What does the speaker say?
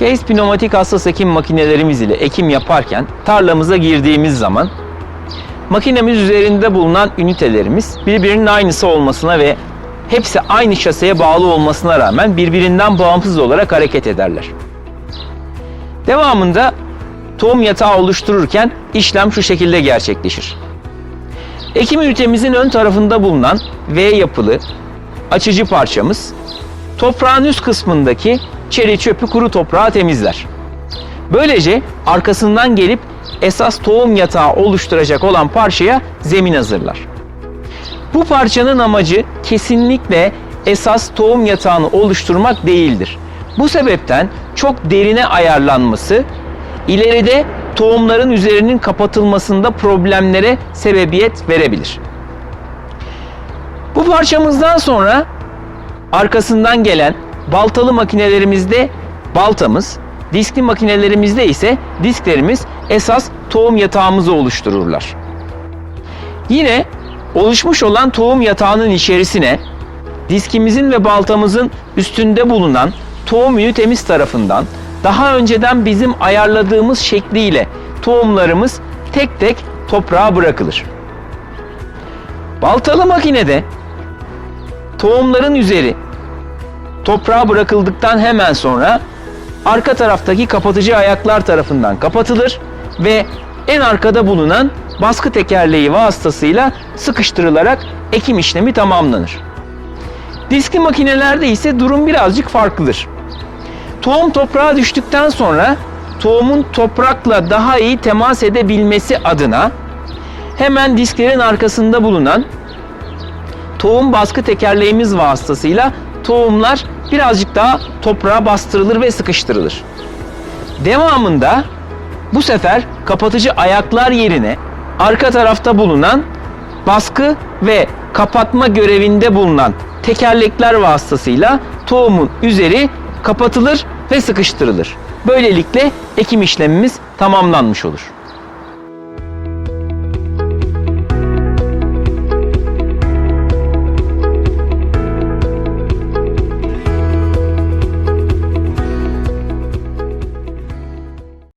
Case pneumatik hassas ekim makinelerimiz ile ekim yaparken tarlamıza girdiğimiz zaman makinemiz üzerinde bulunan ünitelerimiz birbirinin aynısı olmasına ve hepsi aynı şaseye bağlı olmasına rağmen birbirinden bağımsız olarak hareket ederler. Devamında tohum yatağı oluştururken işlem şu şekilde gerçekleşir. Ekim ünitemizin ön tarafında bulunan V yapılı açıcı parçamız toprağın üst kısmındaki çeri çöpü kuru toprağı temizler. Böylece arkasından gelip esas tohum yatağı oluşturacak olan parçaya zemin hazırlar. Bu parçanın amacı kesinlikle esas tohum yatağını oluşturmak değildir. Bu sebepten çok derine ayarlanması ileride tohumların üzerinin kapatılmasında problemlere sebebiyet verebilir. Bu parçamızdan sonra arkasından gelen baltalı makinelerimizde baltamız, diskli makinelerimizde ise disklerimiz esas tohum yatağımızı oluştururlar. Yine oluşmuş olan tohum yatağının içerisine diskimizin ve baltamızın üstünde bulunan tohum ünitemiz tarafından daha önceden bizim ayarladığımız şekliyle tohumlarımız tek tek toprağa bırakılır. Baltalı makinede tohumların üzeri toprağa bırakıldıktan hemen sonra arka taraftaki kapatıcı ayaklar tarafından kapatılır ve en arkada bulunan baskı tekerleği vasıtasıyla sıkıştırılarak ekim işlemi tamamlanır. Diskli makinelerde ise durum birazcık farklıdır. Tohum toprağa düştükten sonra tohumun toprakla daha iyi temas edebilmesi adına hemen disklerin arkasında bulunan tohum baskı tekerleğimiz vasıtasıyla tohumlar birazcık daha toprağa bastırılır ve sıkıştırılır. Devamında bu sefer kapatıcı ayaklar yerine arka tarafta bulunan baskı ve kapatma görevinde bulunan tekerlekler vasıtasıyla tohumun üzeri kapatılır ve sıkıştırılır. Böylelikle ekim işlemimiz tamamlanmış olur.